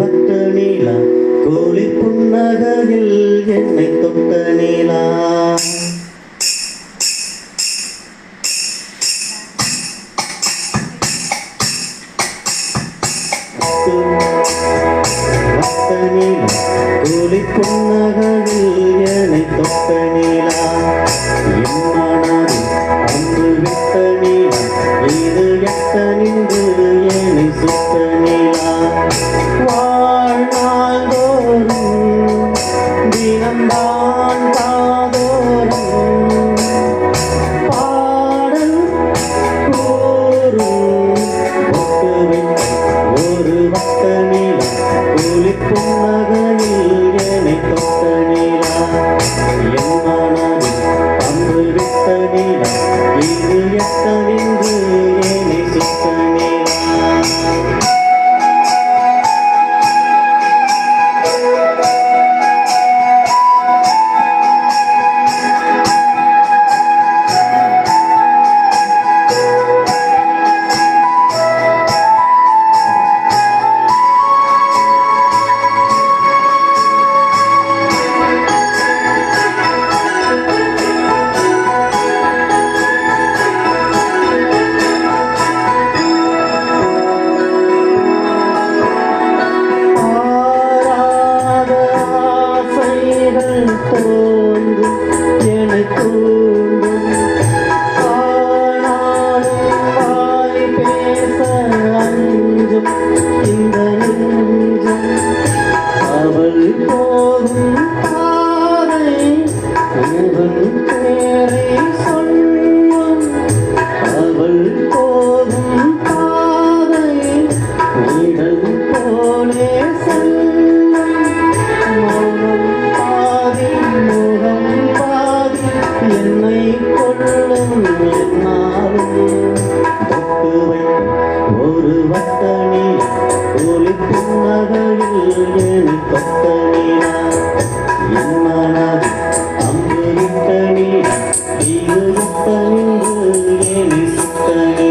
வட்ட நீலா கோழி புன்னகையில் என்னை தொட்ட நீலா. தினம்தான் காதோறும் பாடல் கூறும் ஒட்டு வைத்த ஒரு வட்ட நீலா கூலி புன்னகையில் என்னை தொட்ட நீலா என் மனதில் அன்று விட்ட நீலா இது எட்ட நின்று என்னை கொள்ளும் என்னாலும் தொட்டு ஒரு வட்டணி ஒளி புன்னகையில் என்னை தொட்ட என் மனதில் அம்பு விட்ட நீலா இது விட்ட நின்று என்னை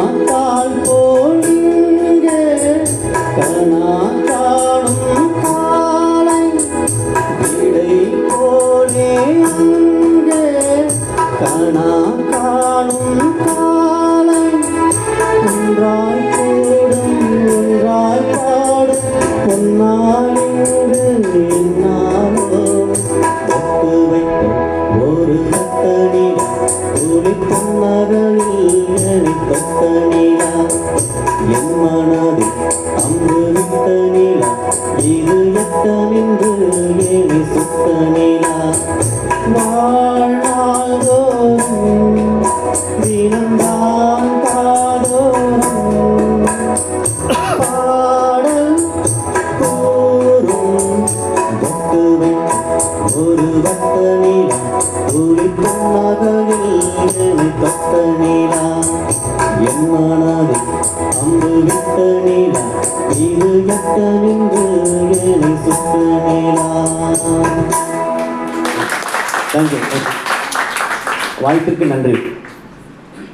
வினாத்தால் போலிங்க கனா காணும் காலை இடை போலே துளி பொன்னகையில் என்னை தொட்ட நீலா என் மனதில் அம்பு இது துளி தொட்ட நீலா என் மனதில் அம்பு விட்ட நீலா இது எட்ட நின்று என்னை சுட்ட தேங்க்யூ நன்றி.